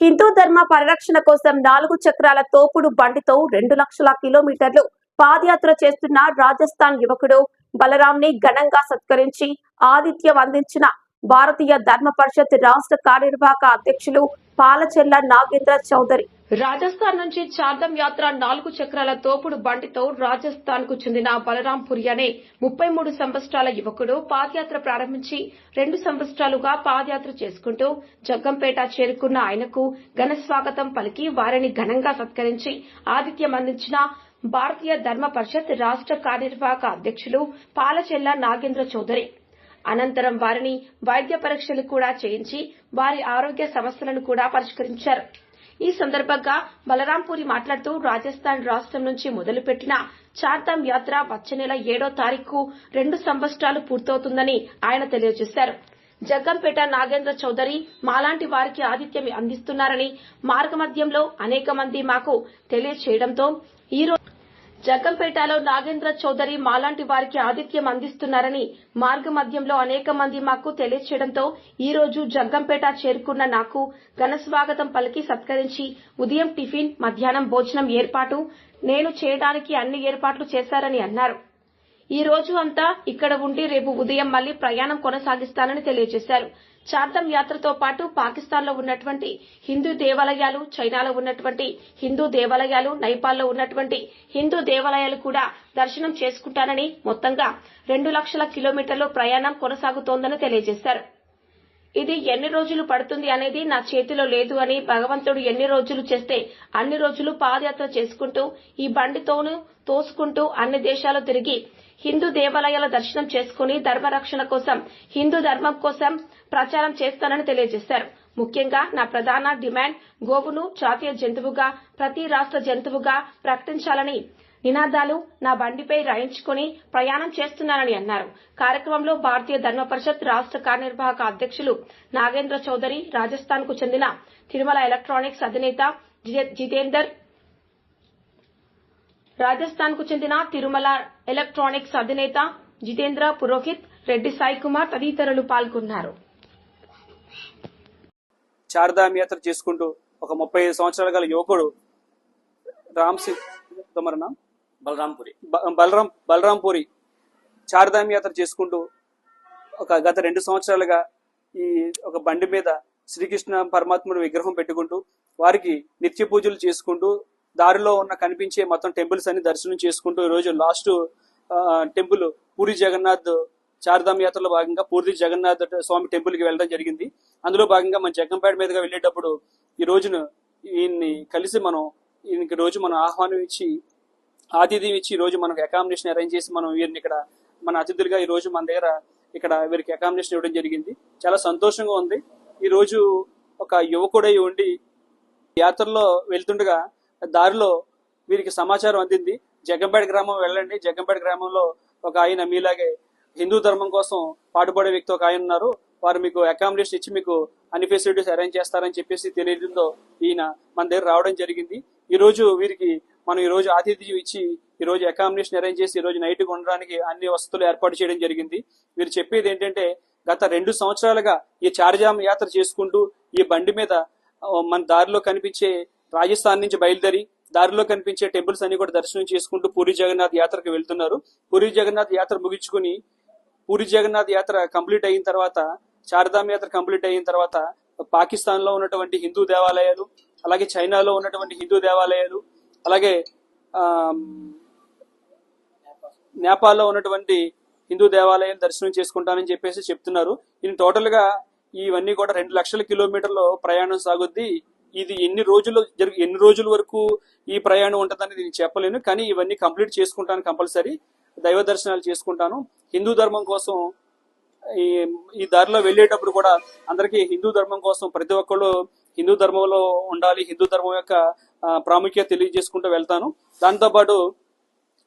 హిందూ ధర్మ పరిరక్షణ కోసం నాలుగు చక్రాల తోపుడు బండితో రెండు లక్షల కిలోమీటర్లు పాదయాత్ర చేస్తున్న రాజస్థాన్ యువకుడు బలరాం ని ఘనంగా సత్కరించి ఆతిథ్యం అందించిన భారతీయ ధర్మ పరిషత్ రాష్ట్ర కార్యనిర్వాహక అధ్యక్షులు పాలచెల్ల నాగేంద్ర చౌదరి. రాజస్థాన్ నుంచి చార్ధం యాత్ర నాలుగు చక్రాల తోపుడు బండితో రాజస్థాన్కు చెందిన బలరాంపురి అనే ముప్పై మూడు సంవత్సరాల యువకుడు పాదయాత్ర ప్రారంభించి రెండు సంవత్సరాలుగా పాదయాత్ర చేసుకుంటూ జగ్గంపేట చేరుకున్న ఆయనకు ఘన స్వాగతం పలికి వారిని ఘనంగా సత్కరించి ఆతిథ్యం అందించిన భారతీయ ధర్మ పరిషత్ రాష్ట్ర కార్యనిర్వాహక అధ్యక్షులు పాలచెల్ల నాగేంద్ర చౌదరి. అనంతరం వారిని వైద్య పరీక్షలు కూడా చేయించి వారి ఆరోగ్య సమస్యలను కూడా పరిష్కరించారు. ఈ సందర్భంగా బలరాంపూరి మాట్లాడుతూ రాజస్థాన్ రాష్ట్రం నుంచి మొదలుపెట్టిన చార్ధామ్ యాత్ర వచ్చే నెల ఏడో తారీఖు రెండు సంవత్సరాలు పూర్తవుతుందని ఆయన తెలియజేశారు. జగ్గంపేట నాగేంద్ర చౌదరి మాలాంటి వారికి ఆతిథ్యం అందిస్తున్నారని మార్గమధ్యంలో అనేక మంది మాకు తెలియచేయడంతో ఈ రోజు జగ్గంపేటలో నాగేంద్ర చౌదరి మాలాంటి వారికి ఆతిథ్యం అందిస్తున్నారని మార్గ మధ్యంలో అనేక మంది మాకు తెలియచేయడంతో ఈ రోజు జగ్గంపేట చేరుకున్న నాకు ఘన స్వాగతం పలికి సత్కరించి ఉదయం టిఫిన్ మధ్యాహ్నం భోజనం ఏర్పాటు నేను చేయడానికి అన్ని ఏర్పాట్లు చేశారని అన్నారు. ఈ రోజు అంతా ఇక్కడ ఉండి రేపు ఉదయం మళ్ళీ ప్రయాణం కొనసాగిస్తానని తెలియజేశారు. చార్థం యాత్రతో పాటు పాకిస్తాన్లో ఉన్నటువంటి హిందూ దేవాలయాలు చైనాలో ఉన్నటువంటి హిందూ దేవాలయాలు నైపాల్లో ఉన్నటువంటి హిందూ దేవాలయాలు కూడా దర్శనం చేసుకుంటానని మొత్తంగా రెండు లక్షల కిలోమీటర్లు ప్రయాణం కొనసాగుతోందని తెలియజేశారు. ఇది ఎన్ని రోజులు పడుతుంది అనేది నా చేతిలో లేదు అని భగవంతుడు ఎన్ని రోజులు చేస్తే అన్ని రోజులు పాదయాత్ర చేసుకుంటూ ఈ బండితోనూ తోసుకుంటూ అన్ని దేశాలు తిరిగి హిందూ దేవాలయాల దర్శనం చేసుకుని ధర్మరక్షణ కోసం హిందూ ధర్మం కోసం ప్రచారం చేస్తానని తెలియజేశారు. ముఖ్యంగా నా ప్రధాన డిమాండ్ గోవును జాతీయ జంతువుగా ప్రతి రాష్ట్ర జంతువుగా ప్రకటించాలని నినాదాలు నా బండిపై రాయించుకుని ప్రయాణం చేస్తున్నానని అన్నారు. కార్యక్రమంలో భారతీయ ధర్మ పరిషత్ రాష్ట్ర కార్యనిర్వాహక అధ్యక్షులు నాగేంద్ర చౌదరి రాజస్థాన్కు చెందిన తిరుమల ఎలక్ట్రానిక్స్ అధినేత జితేందర్ రాజస్థాన్కు చెందిన తిరుమల ఎలక్ట్రానిక్స్ అధినేత జితేంద్ర పురోహిత్ రెడ్డి సాయి కుమార్ తదితరులు పాల్గొన్నారు. చార్ధామ్ యాత్ర చేసుకుంటూ ఒక ముప్పై ఐదు సంవత్సరాల గల యువకుడు రామ్ సింగ్ తమరనా బలరాంపురి. బలరాం బలరాంపూరి చార్ధామ్ యాత్ర చేసుకుంటూ ఒక గత రెండు సంవత్సరాలుగా ఈ ఒక బండి మీద శ్రీకృష్ణ పరమాత్ముడు విగ్రహం పెట్టుకుంటూ వారికి నిత్య పూజలు చేసుకుంటూ దారిలో ఉన్న కనిపించే మొత్తం టెంపుల్స్ అన్ని దర్శనం చేసుకుంటూ ఈరోజు రోజు లాస్ట్ టెంపుల్ పూరి జగన్నాథ్ చార్ధామ్ యాత్రలో భాగంగా పూరి జగన్నాథ్ స్వామి టెంపుల్కి వెళ్ళడం జరిగింది. అందులో భాగంగా మన జగ్గంపేట మీదుగా వెళ్ళేటప్పుడు ఈ రోజును ఈయన్ని కలిసి మనం ఈయనకి రోజు మనం ఆహ్వానం ఇచ్చి ఆతిథ్యం ఇచ్చి ఈ రోజు మనకు అకామిడేషన్ అరేంజ్ చేసి మనం వీరిని ఇక్కడ మన అతిథులుగా ఈ రోజు మన దగ్గర ఇక్కడ వీరికి అకామిడేషన్ ఇవ్వడం జరిగింది. చాలా సంతోషంగా ఉంది. ఈ రోజు ఒక యువకుడై ఉండి యాత్రలో వెళ్తుండగా దారిలో వీరికి సమాచారం అందింది. జగ్గంపేట గ్రామం వెళ్ళండి. జగ్గంపేట గ్రామంలో ఒక ఆయన మీలాగే హిందూ ధర్మం కోసం పాటుపడే వ్యక్తి ఒక ఆయన ఉన్నారు. వారు మీకు అకామిడేషన్ ఇచ్చి మీకు అన్ని ఫెసిలిటీస్ అరేంజ్ చేస్తారని చెప్పేసి తెలియడంతో ఈయన మన దగ్గర రావడం జరిగింది. ఈ రోజు వీరికి మనం ఈ రోజు ఆతిథ్యం ఇచ్చి ఈ రోజు అకామిడేషన్ అరేంజ్ చేసి ఈ రోజు నైట్ ఉండడానికి అన్ని వసతులు ఏర్పాటు చేయడం జరిగింది. మీరు చెప్పేది ఏంటంటే గత రెండు సంవత్సరాలుగా ఈ చార్జామ్ యాత్ర చేసుకుంటూ ఈ బండి మీద మన దారిలో కనిపించే రాజస్థాన్ నుంచి బయలుదేరి దారిలో కనిపించే టెంపుల్స్ అన్ని కూడా దర్శనం చేసుకుంటూ పూరి జగన్నాథ్ యాత్రకు వెళ్తున్నారు. పూరి జగన్నాథ్ యాత్ర ముగించుకుని పూరి జగన్నాథ్ యాత్ర కంప్లీట్ అయిన తర్వాత చార్ధామ్ యాత్ర కంప్లీట్ అయిన తర్వాత పాకిస్తాన్లో ఉన్నటువంటి హిందూ దేవాలయాలు అలాగే చైనాలో ఉన్నటువంటి హిందూ దేవాలయాలు అలాగే నేపాల్లో ఉన్నటువంటి హిందూ దేవాలయం దర్శనం చేసుకుంటానని చెప్పేసి చెప్తున్నారు. ఇది టోటల్గా ఇవన్నీ కూడా రెండు లక్షల కిలోమీటర్ల ప్రయాణం సాగుద్ది. ఇది ఎన్ని రోజులు జరుగు ఎన్ని రోజుల వరకు ఈ ప్రయాణం ఉంటుందని నేను చెప్పలేను. కానీ ఇవన్నీ కంప్లీట్ చేసుకుంటాను కంపల్సరీ. దైవ దర్శనాలు చేసుకుంటాను. హిందూ ధర్మం కోసం ఈ ఈ దారిలో వెళ్ళేటప్పుడు కూడా అందరికీ హిందూ ధర్మం కోసం ప్రతి ఒక్కళ్ళు హిందూ ధర్మంలో ఉండాలి హిందూ ధర్మం యొక్క ప్రాముఖ్యత తెలియజేసుకుంటూ వెళ్తాను. దాంతోపాటు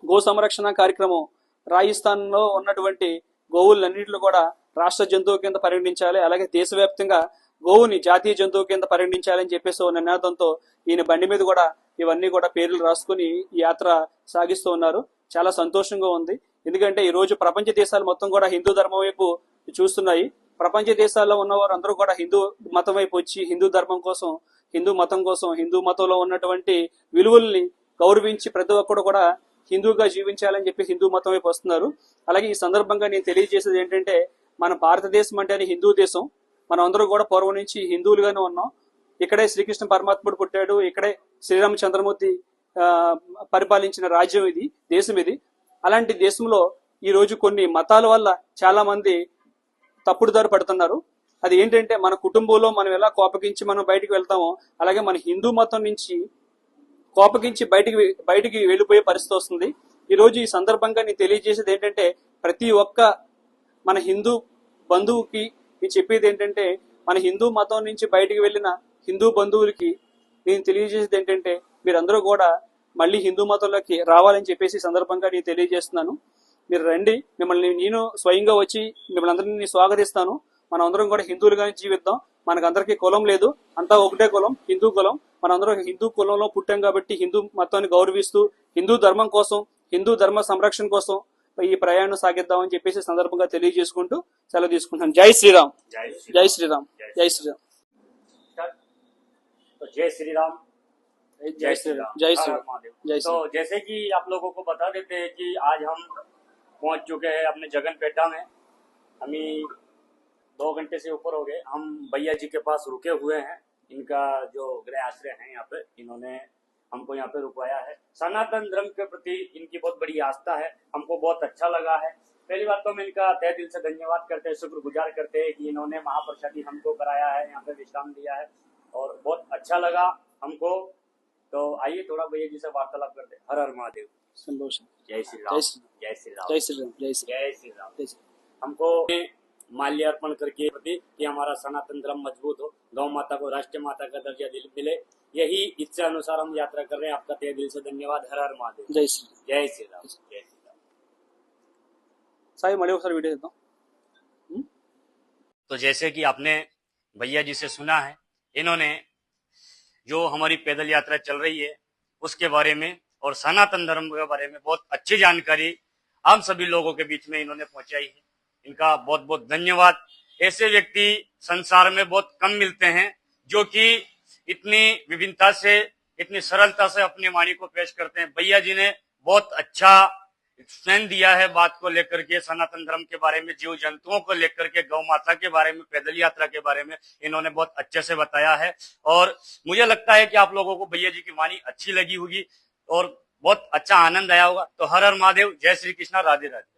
గో సంరక్షణ కార్యక్రమం రాజస్థాన్లో ఉన్నటువంటి గోవులన్నింటిలో కూడా రాష్ట్ర జంతువు కింద పరిగణించాలి అలాగే దేశవ్యాప్తంగా గోవుని జాతీయ జంతువు కింద పరిగణించాలని చెప్పేసి నినాదంతో ఈయన బండి మీద కూడా ఇవన్నీ కూడా పేర్లు రాసుకుని ఈ యాత్ర సాగిస్తూ ఉన్నారు. చాలా సంతోషంగా ఉంది. ఎందుకంటే ఈ రోజు ప్రపంచ దేశాలు మొత్తం కూడా హిందూ ధర్మం వైపు చూస్తున్నాయి. ప్రపంచ దేశాల్లో ఉన్నవారు అందరూ కూడా హిందూ మతం వైపు వచ్చి హిందూ ధర్మం కోసం హిందూ మతం కోసం హిందూ మతంలో ఉన్నటువంటి విలువల్ని గౌరవించి ప్రతి ఒక్కరు కూడా హిందూగా జీవించాలని చెప్పి హిందూ మతం వైపు వస్తున్నారు. అలాగే ఈ సందర్భంగా నేను తెలియజేసేది ఏంటంటే మన భారతదేశం అంటేనే హిందూ దేశం. మనం అందరూ కూడా పూర్వం నుంచి హిందువులుగానే ఉన్నాం. ఇక్కడే శ్రీకృష్ణ పరమాత్ముడు పుట్టాడు. ఇక్కడే శ్రీరామచంద్రమూర్తి చంద్రమూర్తి పరిపాలించిన రాజ్యం ఇది దేశం ఇది. అలాంటి దేశంలో ఈ రోజు కొన్ని మతాల వల్ల చాలా మంది తప్పుడు దారి పడుతున్నారు. అది ఏంటంటే మన కుటుంబంలో మనం ఎలా కోపగించి మనం బయటికి వెళ్తామో అలాగే మన హిందూ మతం నుంచి కోపగించి బయటికి బయటికి వెళ్ళిపోయే పరిస్థితి వస్తుంది. ఈ రోజు ఈ సందర్భంగా నేను తెలియజేసేది ఏంటంటే ప్రతి ఒక్క మన హిందూ బంధువుకి నేను చెప్పేది ఏంటంటే మన హిందూ మతం నుంచి బయటికి వెళ్ళిన హిందూ బంధువులకి నేను తెలియజేసేది ఏంటంటే మీరందరూ కూడా మళ్ళీ హిందూ మతంలోకి రావాలని చెప్పేసి ఈ సందర్భంగా నేను తెలియజేస్తున్నాను. మీరు రండి మిమ్మల్ని నేను స్వయంగా వచ్చి మిమ్మల్ని అందరినీ స్వాగతిస్తాను మనం అందరం కూడా హిందువులుగానే జీవిద్దాం మనకందరికీ కులం లేదు అంతా ఒకటే కులం హిందూ కులం మనందరం హిందూ కులంలో పుట్టాం కాబట్టి హిందూ మతాన్ని గౌరవిస్తూ హిందూ ధర్మం కోసం హిందూ ధర్మ సంరక్షణ కోసం ఈ ప్రయాణం సాగిద్దామని చెప్పేసి ఈ సందర్భంగా తెలియజేసుకుంటూ సెలవు తీసుకుంటాను జై శ్రీరామ్ जय श्री జై శ్రీరామ్ జై శ్రీరామ్ तो जय श्री राम జై శ్రీరామ్ జై हर हर శ్రీరామ్ महादेव जय तो जैसे कि आप लोगों को बता देते हैं कि आज हम पहुँच चुके हैं अपने जगन पेटा में। हमें दो घंटे से ऊपर हो गए। हम भैया जी के पास रुके हुए हैं। इनका जो गृह आश्रय है यहाँ पे, इन्होंने हमको यहाँ पे रुकवाया है। सनातन धर्म के प्रति इनकी बहुत बड़ी आस्था है। हमको बहुत अच्छा लगा है। पहली बात तो हम इनका तय दिल से धन्यवाद करते हैं, शुक्रगुजार करते हैं कि इन्होंने महाप्रसादी हमको कराया है, यहाँ पे विश्राम दिया है और बहुत अच्छा लगा हमको। तो आइए थोड़ा भैया जी से वार्तालाप करते हर हर महादेव। संभव जय श्री राम जय श्री राम जय श्री राम जय श्री राम हमको माल्य अर्पण करके प्रति कि हमारा सनातन धर्म मज़बूत हो गौ माता को राष्ट्रीय माता का दर्जा दिल मिले यही इच्छा अनुसार हम यात्रा कर रहे हैं आपका तय दिल से धन्यवाद हर हर महादेव जय श्री जय श्री राम जय श्री राम साहिब मड़े सर वीडियो देता हूँ तो जैसे कि आपने भैया जी से सुना है इन्होंने जो हमारी पैदल यात्रा चल रही है उसके बारे में और सनातन धर्म के बारे में बहुत अच्छी जानकारी हम सभी लोगों के बीच में इन्होंने पहुंचाई है। इनका बहुत बहुत धन्यवाद। ऐसे व्यक्ति संसार में बहुत कम मिलते हैं, जो कि इतनी विभिन्नता से, इतनी सरलता से अपनी वाणी को पेश करते हैं। भैया जी ने बहुत अच्छा एक्सप्लेन दिया है बात को लेकर के, सनातन धर्म के बारे में, जीव जंतुओं को लेकर के, गौ माता के बारे में, पैदल यात्रा के बारे में इन्होंने बहुत अच्छे से बताया है। और मुझे लगता है कि आप लोगों को भैया जी की वाणी अच्छी लगी होगी। और बहुत अच्छा आनंद आया होगा। तो हर हर महादेव, जय श्री कृष्णा, राधे राधे।